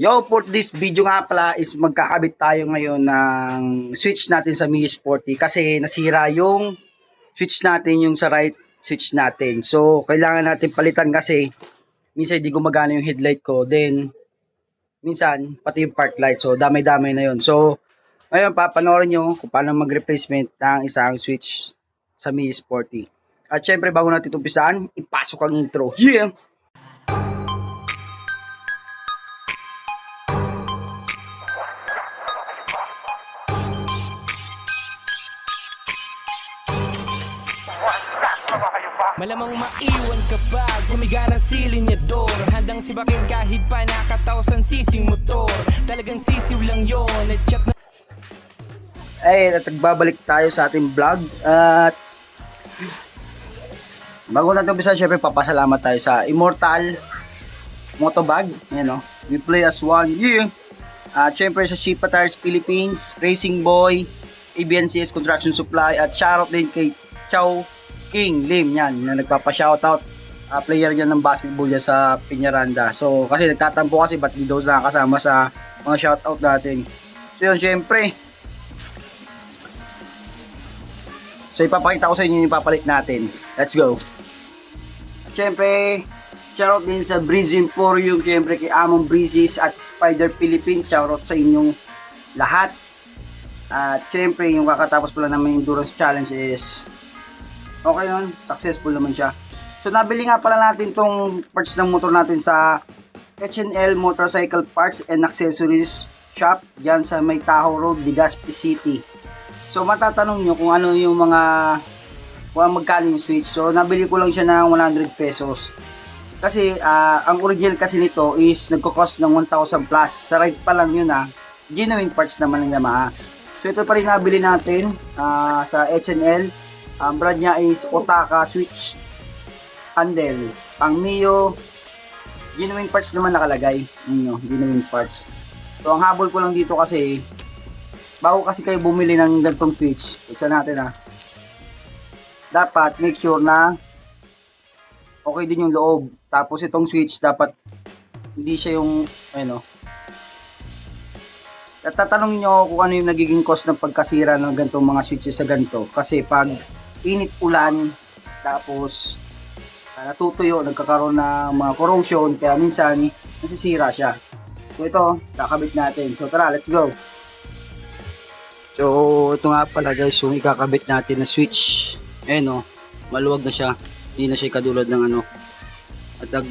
Yo, for this video nga pala is magkakabit tayo ngayon ng switch natin sa Mi Sporty kasi nasira yung switch natin yung sa right switch natin. So, kailangan natin palitan kasi minsan hindi gumagana yung headlight ko. Then, minsan, pati yung park light. So, damay-damay na yun. So, ngayon, papanoorin nyo kung paano mag-replacement ng isang switch sa Mi Sporty. At syempre, bago natin tumpisaan, ipasok ang intro. Yeah! Malamang maiwan ka pa Gumiga ng silinyador Handang sibakin kahit pa nakatausan sising motor. Talagang sisiw lang yon At check na ay at nagbabalik tayo sa ating vlog at bago natin umpisa syempre papasalamat tayo sa Immortal Motobag. Yan o we play as one. Yeah. at syempre sa Shipa Tires Philippines Racing Boy ABNCS Construction Supply at shoutout din kay Chow King Lim yan na nagpapa-shoutout uh, player yan ng basketball yan sa Piñaranda so kasi nagtatampo kasi ba't di daw nakakasama sa mga shoutout natin so yun syempre So ipapakita ko sa inyo yung papalit natin. Let's go. Syempre, shoutout din sa Breeze Emporium, syempre kay Amon Breezes at Spider Philippines. Shoutout sa inyong lahat. At syempre, yung kakatapos pala namin Endurance Challenge is okay yun, successful naman siya. So nabili nga pala natin tong parts ng motor natin sa H&L Motorcycle Parts and Accessories Shop dyan sa May Tahoe Road, Legazpi City. So matatanong nyo kung ano yung mga kung ano magkano yung switch. So nabili ko lang siya ng 100 pesos. Kasi ah, ang original kasi nito is nagko-cost ng 1,000 plus. Sa right pa lang yun ah. Genuine parts naman ng Yamaha. So ito pa rin nabili natin ah, sa H&L. Ang brand niya is Otaka Switch Handle. Pang Mio. Genuine parts naman nakalagay. Ano, genuine parts. So ang habol ko lang dito kasi bago kasi kayo bumili ng ganitong switch, ito natin ha. Dapat make sure na okay din yung loob. Tapos itong switch dapat hindi siya yung ano. At tatanungin nyo kung ano yung nagiging cost ng pagkasira ng ganitong mga switches sa ganito. Kasi pag init ulan, tapos ah, natutuyo, nagkakaroon ng mga corrosion, kaya minsan nasisira siya. So ito, kakabit natin. So tara, let's go. So, ito nga pala guys, yung ikakabit natin na switch. Ayan o, maluwag na siya. Hindi na siya kadulad ng ano. At nag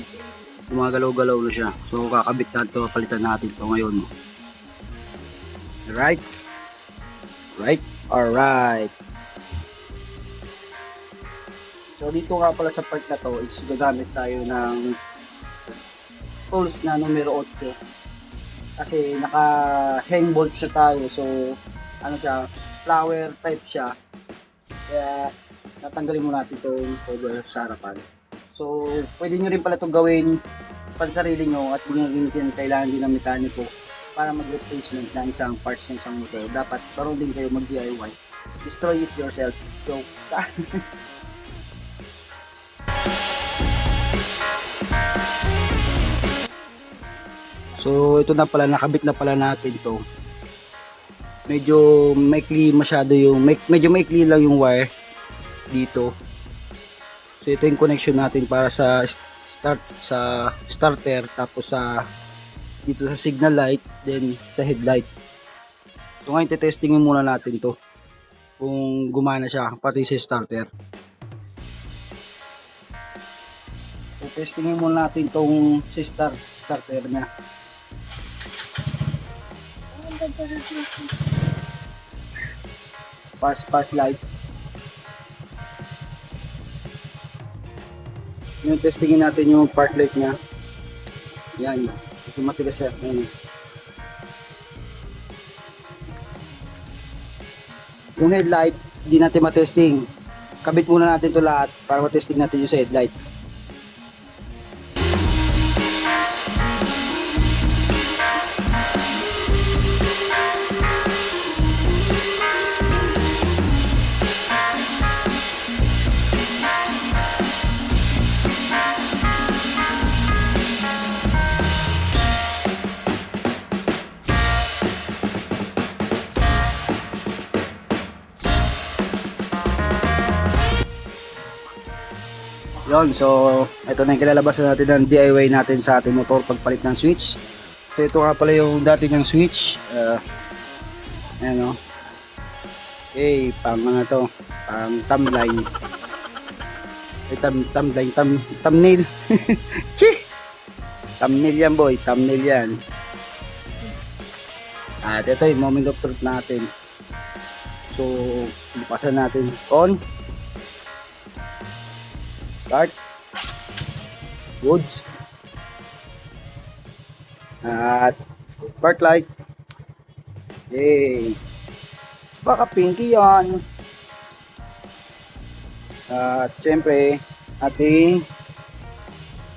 gumagalaw-galaw na siya. So, kakabit natin ito, palitan natin ito ngayon. Right? Right? Alright. So, dito nga pala sa part na to is gagamit tayo ng tools na numero 8 kasi naka hang bolt siya tayo so ano siya, flower type siya. Kaya natanggalin mo natin itong cover sa harapan. So, pwede nyo rin pala itong gawin pansarili nyo at hindi nyo kailangan din ng mekaniko para mag-replacement ng isang parts ng isang motor. Dapat parang din kayo mag-DIY. Destroy it yourself. So, So, ito na pala, nakabit na pala natin to. Medyo maikli masyado yung med- medyo maikli lang yung wire dito. So ito yung connection natin para sa start sa starter tapos sa dito sa signal light then sa headlight. So ngayon testingin muna natin to. Kung gumana siya pati sa starter. So testingin muna natin tong sa start starter niya fast spark light. Yung testingin natin yung park light niya. Yan. Ito matigas siya. Yan. Yung headlight, hindi natin matesting. Kabit muna natin to lahat para matesting natin yung sa headlight. Yun, so ito na yung kilalabasan natin ng DIY natin sa ating motor pagpalit ng switch. So ito nga pala yung dati ng switch. Uh, ayan o. Okay, pang ano to, pang thumbline. Ay, thumb, thumbline, thumb, thumbnail. Thumbnail yan boy, thumbnail yan. At ito yung moment of truth natin. So, bukasan natin. On. Start. Woods. At park light. Yay. Baka pinky yan. At syempre, ating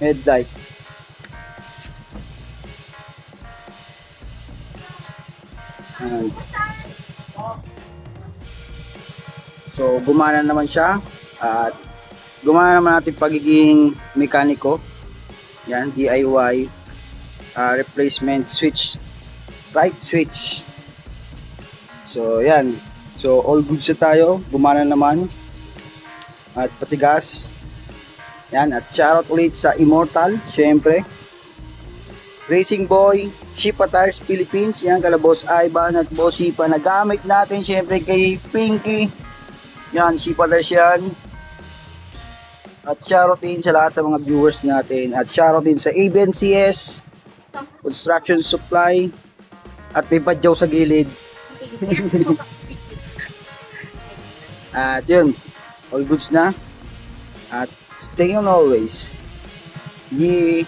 headlight. Ayan. So, gumana naman siya. At gumana naman natin pagiging mekaniko. Yan, DIY. ah, replacement switch. Right switch. So, yan. So, all goods na tayo. Gumana naman. At patigas. Yan. At shoutout ulit sa Immortal. Syempre. Racing Boy, Shipa Tires Philippines, yan kala Boss Ivan at Boss Shipa na gamit natin syempre kay Pinky. Yan, Shipa Tires yan. At shoutout din sa lahat ng mga viewers natin. At shoutout din sa ABNCS, Construction Supply, at may badyaw sa gilid. At yun, all goods na. At stay on always. Yeah.